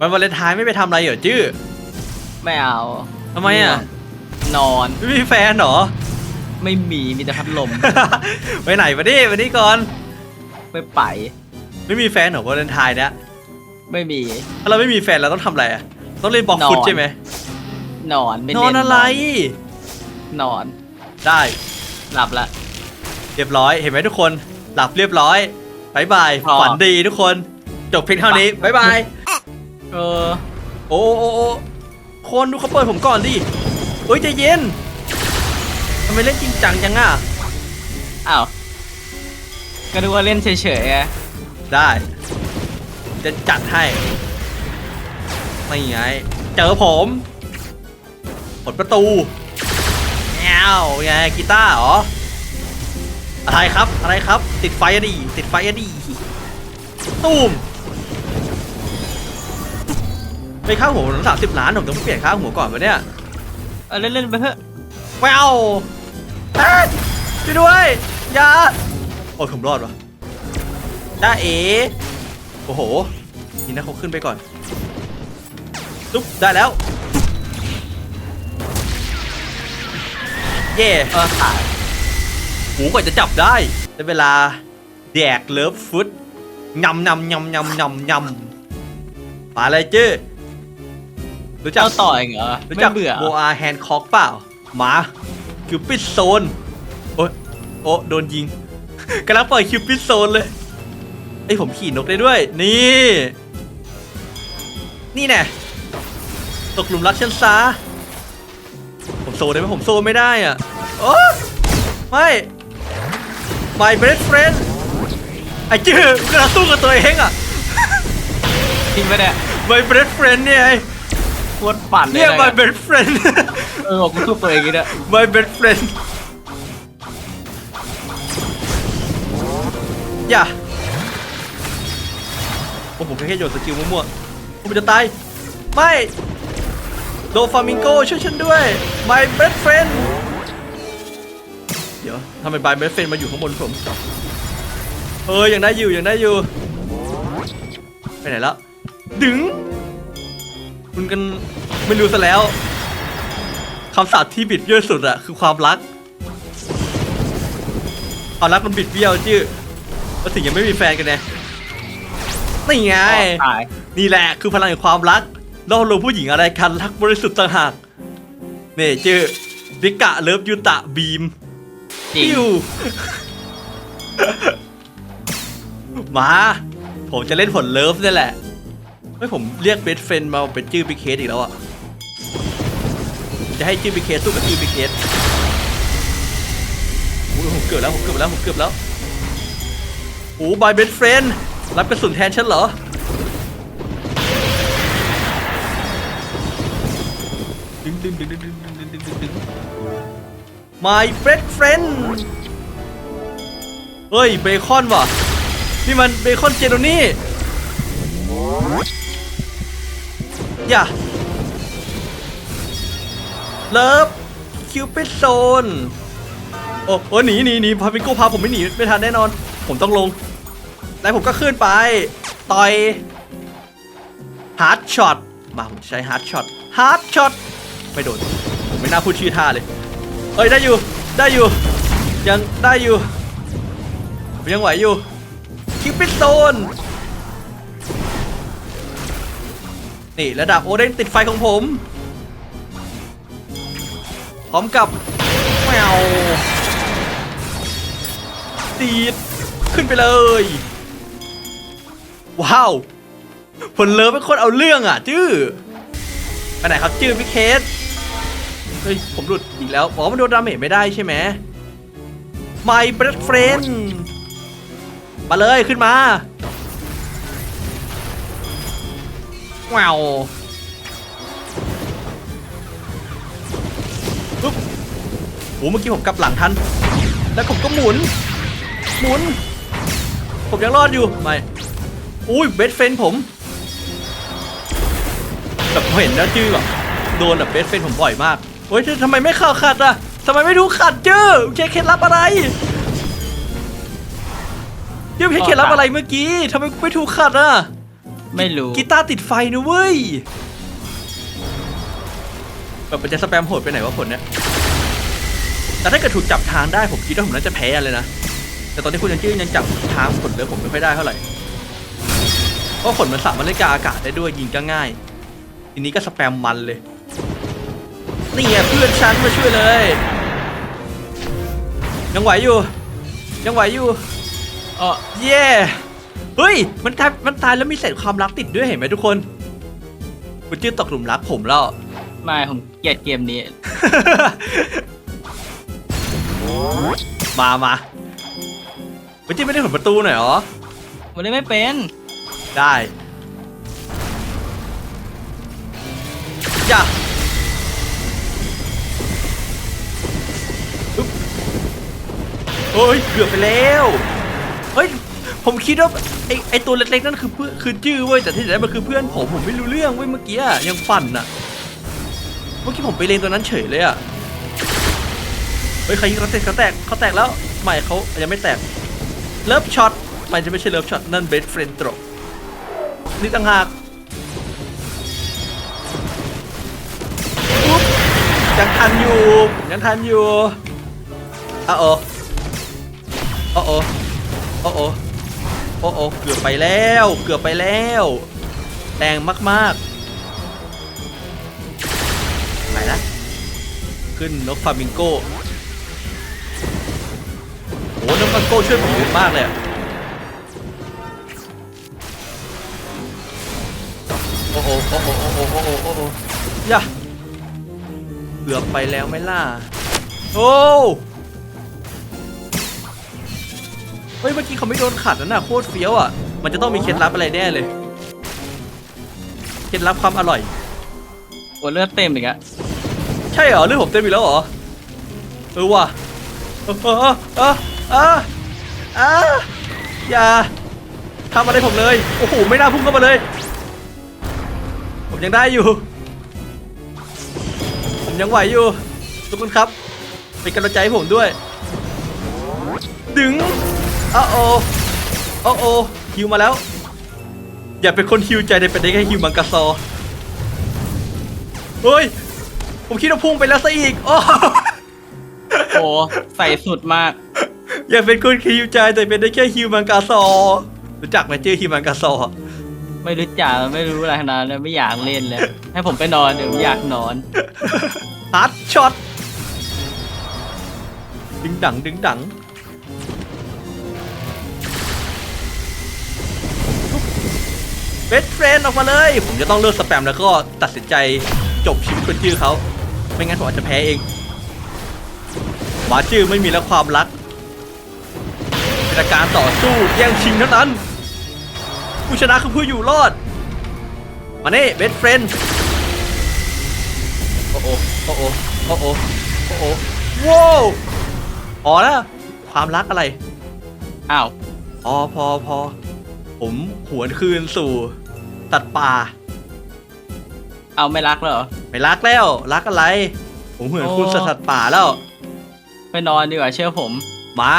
วันวาเลนไทน์ไม่ไปทำอะไรเหรอจื้อไม่เอาทำไมอะนอนไม่มีแฟนเหรอ ไม่มีมีแต่พัดลม ไปไหนมาดิมาดิก่อน ไม่ไป ไม่มีแฟนเหรอวาเลนไทน์เนี่ยไม่มี ถ้าเราไม่มีแฟนเราต้องทำอะไรอะต้องเล่นบล็อกฟุตนอน ใช่ไหมนอนไม่นเล่อนอะไร นอนได้หลับละ เรียบร้อยเห็นไหมทุกคน หลับเรียบร้อยบายบายพอ ฝันดีทุกคน จบเพียงเท่านี้บายบาย เออ โอ้โอ้โอ้คนดูเขาเปิดผมก่อนดิเฮ้ยใจเย็นทำไมเล่นจริงจังจังอะ อ้าวก็ดูว่าเล่นเฉยๆไงได้ จะจัดให้ ไม่ไง เจอผมปลดประตูแง้วไงกีตาร์เหรอ อะไรครับ อะไรครับ ติดไฟอะดี ติดไฟอะดี ตูม ไปค่าหัวผมสามสิบล้านผมต้องเปลี่ยนค่าหัวก่อนปะเนี่ยเออเล่นๆไปเถอะแววเอ้ยช่วยด้วยอย่าโอ้ยผมรอดวะจ้าเอโอ้โหนี่นะเขาขึ้นไปก่อนตุ๊บได้แล้ว เย่เออขายหูกว่าจะจับได้ได้เวลาแดกเลิฟฟุตยำยำยำยำยำยำมาเลยจื้อ รู้จักเจ้าต่อเองเหรอรู้ไม่จักเบื่อโบอาแฮนด์คอกเปล่า หมาคิวปิดโซน โอ้ยโอ้โดนยิง กำลังปล่อยคิวปิดโซนเลยไอยผมขี่นกได้ด้วย นี่ นี่แน่ตกหลุมรักฉันซะผมโซนได้ไหมผมโซนไม่ได้อะโอ้ไม่ my best friend ไอ้จื้อกำลังสู้กับตัวเองอะ จริงปะเนี่ย my best friend เนี่ยไอ้ โคตรปั่นเลยเนี่ยนะ my best friend เออบอกกูทุบตัวเองอย่างนี้ด้วย my best friend อย่าโอ้ผมแค่โยนสกิลมั่วๆผมจะตาย ไม่โดฟามิงโกช่วยฉันด้วย my best friend เดี๋ยวทำไม my best friend มาอยู่ข้างบนผม เออยังได้อยู่ยังได้อยู่ ไปไหนแล้วดึง คุณกันไม่รู้ซะแล้วคำสาปที่บิดเบี้ยวสุดอะคือความรักความรักมันบิดเบี้ยวจื้อก็ถึงยังไม่มีแฟนกันไงนี่ไง ตายนี่แหละคือพลังแห่งความรักล่อลวงผู้หญิงอะไรกันรักบริสุทธิ์ต่างหากนี่จื้อริกะเลิฟยูตะบีมจริง ปิ้วมา ผมจะเล่นผลเลิฟนี่แหละ ไม่ผมเรียกเบสเฟนมาเป็นชื่อบิ๊กเคสอีกแล้วอะ จะให้ชื่อบิ๊กเคสสู้กับชื่อบิ๊กเคสโอ้ยผมเกือบแล้วผมเกือบแล้วผมเกือบแล้วโอ้บายเบสเฟนรับกระสุนแทนฉันเหรอดึงดึงดึงดึงดึงดึงดึงดึงดึง My best friend เฮ้ยเบคอนว่ะนี่มันเบคอนเจโรนี่ อย่าเลิฟคิวปิดโซน โอ้โอ้หนีหนีหนีพาพิโก้พาผมไม่หนีไม่ทันแน่นอน ผมต้องลง แล้วผมก็ขึ้นไป ต่อยฮาร์ดช็อตมาผมใช้ฮาร์ดช็อตฮาร์ดช็อตไม่โดนผมไม่น่าพูดชื่อท่าเลย เอ้ยได้อยู่ได้อยู่ ยังได้อยู่ผมยังไหวอยู่คิวปิดโซน นี่ระดับโอเดนติดไฟของผม พร้อมกับแมวตีดขึ้นไปเลย ว้าวผลเลิฟเป็นคนเอาเรื่องอะ จื้อไปไหนครับจื้อพี่เคสเฮ้ย ผมหลุดอีกแล้วอ๋อมันโดนดาเมจไม่ได้ใช่ไหม My best friend มาเลยขึ้นมา ว้าวปุ๊บโหเมื่อกี้ผมกลับหลังทัน แล้วผมก็หมุน หมุน ผมยังรอดอยู่ ไม่ อุ้ยเบสเฟนผมแบบเห็นนะจื้อแบบโดนแบบเบสเฟนผมบ่อยมากโอ้ยทำไมไม่เข้าขัดอะทำไมไม่ดูขัดจื้อใช้เคล็ดลับอะไรจื้อใช้เคล็ดลับอะไรเมื่อกี้ทำไมไม่ถูกขัดอะ ไม่รู้กีตาร์ติดไฟนะเว้ยแบบมันจะสแปมโหดไปไหนวะผลเนี้ยแต่ถ้าเกิดถูกจับทางได้ผมคิดว่าผมน่าจะแพ้เลยนะ แต่ตอนที่คุณยังชื่อยังจับทางผลเลยผมไม่ค่อยได้เท่าไหร่ เพราะผลมันสามารถเล่นกบอากาศได้ด้วยยิงก็ง่าย ทีนี้ก็สแปมมันเลย นี่ไงเพื่อนฉันมาช่วยเลย ยังไหวอยู่ ยังไหวอยู่ เออเย้ เฮ้ย มันตายมันตายแล้วมีเศษความรักติดด้วยเห็นไหมทุกคนคุณจื้อตกหลุมรักผมแล้ว ไม่ผมเกลียดเกมนี้ มามาคุณจื้อไม่ได้ผลประตูหน่อยเหรอ มันได้ไม่เป็น ได้อย่าอึ๊บเฮ้ย เกือบไปแล้วเฮ้ย ผมคิดว่าไอไอตัวเล็กๆนั่นคือเพื่อนคือจื้อเว้ยแต่ที่ไหนมันคือเพื่อนผมผมไม่รู้เรื่องเว้ยเมื่อกี้อะยังฝันอะเมื่อกี้ผมไปเลนตัวนั้นเฉยเลยอะเฮ้ยใครยิงเขาแตกเขาแตกเขาแตกแล้วไม่เขายังไม่แตกเลิฟช็อตมันจะไม่ใช่เลิฟช็อตนั่นเบสเฟรนตรนี่ต่างหากยังทันอยู่ยังทันอยู่อ้าโอ้โอ้โอ้โอ้โอ โอ้โอ้เกือบไปแล้ว เกือบไปแล้วแรงมากๆไหนนะขึ้นนกฟามิงโกโอ้นกฟามิงโกช่วยผมเยอะมากเลยอะโอ้โหโอ้โหโอ้โหโอ้โหโอ้โหย่าเกือบไปแล้วไหม่ล่ะโอ้ เฮ้ยเมื่อกี้เขาไม่โดนขัดนะน่ะโคตรเฟี้ยวอะ มันจะต้องมีเคล็ดลับอะไรแน่เลย เคล็ดลับความอร่อย โอ้เลือดเต็มอีกอะใช่เหรอเรื่องผมเต็มอีกแล้วเหรอ เออว่ะเออเออเออเออเอออย่าทำอะไรผมเลย โอ้โห ไม่น่าพุ่งเข้ามาเลย ผมยังได้อยู่ ผมยังไหวอยู่ ทุกคนครับ เป็นกำลังใจให้ผมด้วย ดึง อ้โออ้โอฮิวมาแล้ว อย่าเป็นคนฮิวใจในเป็นได้แค่ฮิวมังกรซอเฮ้ย ผมคิดว่าพุ่งไปแล้วซะอีกโอ้โอ้ใส่สุดมาก อย่าเป็นคนฮิวใจแต่เป็นได้แค่ฮิวมังกรซอรู้จักไหมเจอฮิวมังกรซอไม่รู้จักไม่รู้อะไรทั้งนั้นเลยไม่อยากเล่นเลย ให้ผมไปนอนเดี๋ยวอยากนอนฮาร์ดช็อตดึงดังดึงดัง เบสเฟรนออกมาเลย ผมจะต้องเลิกสแปมแล้วก็ตัดสินใจจบชีวิตคนชื่อเขา ไม่งั้นผมอาจจะแพ้เองหมาชื่อไม่มีแล้วความรักเป็นอาการต่อสู้แย่งชิงเท่านั้น ผู้ชนะคือผู้อยู่รอด มาเน่เบสเฟรนโอ้โหโอ้โหโอ้โหโอ้โหว้าวพอแล้วความรักอะไร อ้าวพอพอพอ ผมหวนคืนสู่ตัดป่า เอาไม่รักแล้วเหรอ ไม่รักแล้ว รักอะไร ผมหวนคืนโอ้สู่สัตว์ป่าแล้ว ไปนอนดีกว่าเชื่อผม มา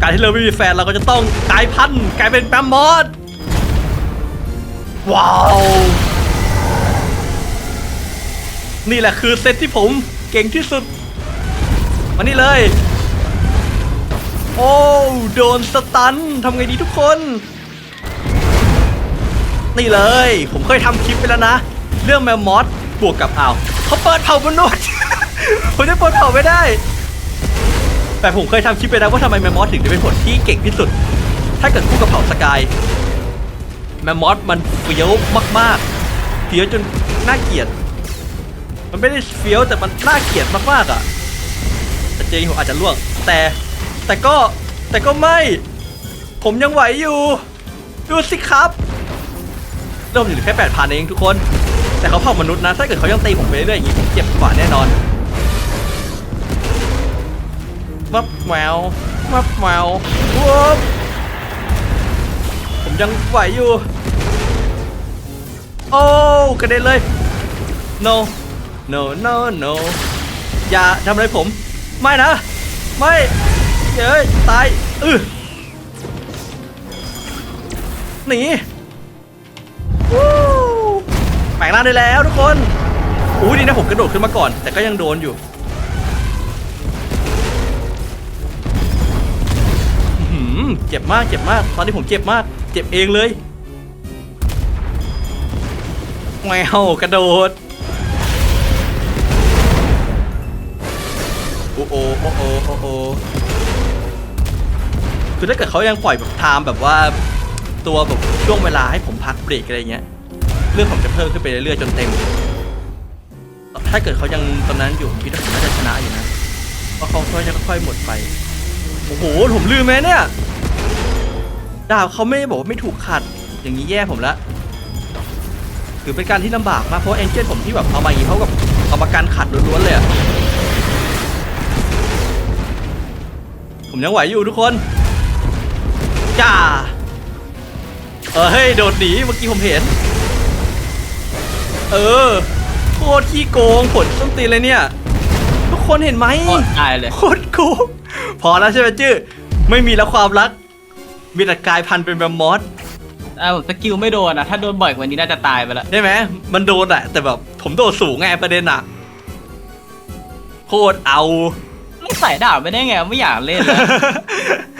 การที่เราไม่มีแฟนเราก็จะต้องกลายพันธุ์กลายเป็นแปมมอสว้าว นี่แหละคือเซตที่ผมเก่งที่สุด มานี่เลย โอ้โดนสตันทำไงดีทุกคน นี่เลย ผมเคยทำคลิปไปแล้วนะ เรื่องแมมมอสบวกกับอ้าวเขาเปิดเผ่ามนุษย์ผมจะเปิดเผ่าไม่ได้ แต่ผมเคยทำคลิปไปแล้วว่าทำไมแมมมอสถึงจะเป็นผลที่เก่งที่สุด ถ้าเกิดคู่กับเผ่าสกายแมมมอสมันเฟี้ยวมากๆเฟี้ยวจนน่าเกลียด มันไม่ได้เฟี้ยวแต่มันน่าเกลียดมากๆอะแต่จริงผมอาจจะล่วงแต่ แต่ก็แต่ก็ไม่ ผมยังไหวอยู่ ดูสิครับเริ่มอยู่แค่แปดพันเองทุกคน แต่เขาเผ่ามนุษย์นะ ถ้าเกิดเขายังตีผมไปเรื่อยๆอย่างนี้ผมเจ็บกว่าแน่นอนวับแวววับแวววับผมยังไหวอยู่ โอ้กระเด็นเลย no no no no อย่าทำอะไรผม ไม่นะ ไม่ เย้ยตายอือหนีวู้แปลงร่างได้แล้วทุกคนอุ้ดีนะผมกระโดดขึ้นมาก่อน แต่ก็ยังโดนอยู่หือเจ็บมากเจ็บมาก ตอนนี้ผมเจ็บมาก เจ็บเองเลยแมวกระโดดโอ้โอโอ้โอโอ้ คือถ้าเกิดเขายังปล่อยแบบไทม์แบบว่าตัวแบบช่วงเวลาให้ผมพักเบรกอะไรเงี้ย เรื่องผมจะเพิ่มขึ้นไปเรื่อยๆจนเต็ม ถ้าเกิดเขายังตอนนั้นอยู่ผมคิดว่าผมน่าจะชนะอยู่นะเพราะเขาค่อยจะค่อยๆหมดไปโอ้โหผมลืมไหมเนี่ยดาบเขาไม่ได้บอกว่าไม่ถูกขัดอย่างนี้แย่ผมละคือเป็นการที่ลำบากมากเพราะเอ็นเจนผมที่แบบเอามาอย่างนี้เขากับเอามาการขัดล้วนๆเลยผมยังไหวอยู่ทุกคน จ้าเออเฮ้ยโดดหนีเมื่อกี้ผมเห็น เออโคตรขี้โกงผลส้นตีนเลยเนี่ย ทุกคนเห็นไหมโคตรตายเลย โคตรโกงพอแล้วใช่ไหมจื้อไม่มีแล้วความรัก มีแต่กลายพันธุ์เป็นแบมมอสอ่าผมสกิลไม่โดนอะ ถ้าโดนบ่อยกว่านี้น่าจะตายไปแล้วได้ไหมมันโดนอะแต่แบบผมโดดสูงไงประเด็นอะโคตรเอาเล่น สายดาบไม่ได้ไงไม่อยากเล่นแล้ว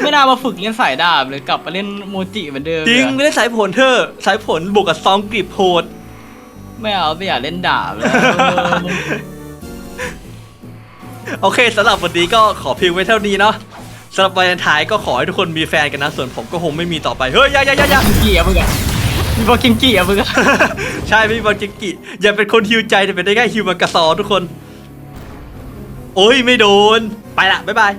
ไม่น่ามาฝึกเล่นสายดาบเลยกลับมาเล่นโมจิเหมือนเดิมจริงเลยไม่ได้สายผลเธอะสายผลบวกกับซองกรีบโหดไม่เอาไม่อยากเล่นดาบแล้วโอเคสำหรับวันนี้ก็ขอเพียงไว้เท่านี้เนาะสำหรับวันท้ายก็ขอให้ทุกคนมีแฟนกันนะ ส่วนผมก็คงไม่มีต่อไป เฮ้ย อย่าอย่าอย่าอย่ากิงกี้อะมึงอะมีบอกกิงกี้อะมึงอะใช่ไม่มีบอลจิกกิอย่าเป็นคนฮิวใจแต่เป็นได้แค่ฮิวมังกาซอทุกคน โอ้ย ไม่โดน ไปละบ๊ายบาย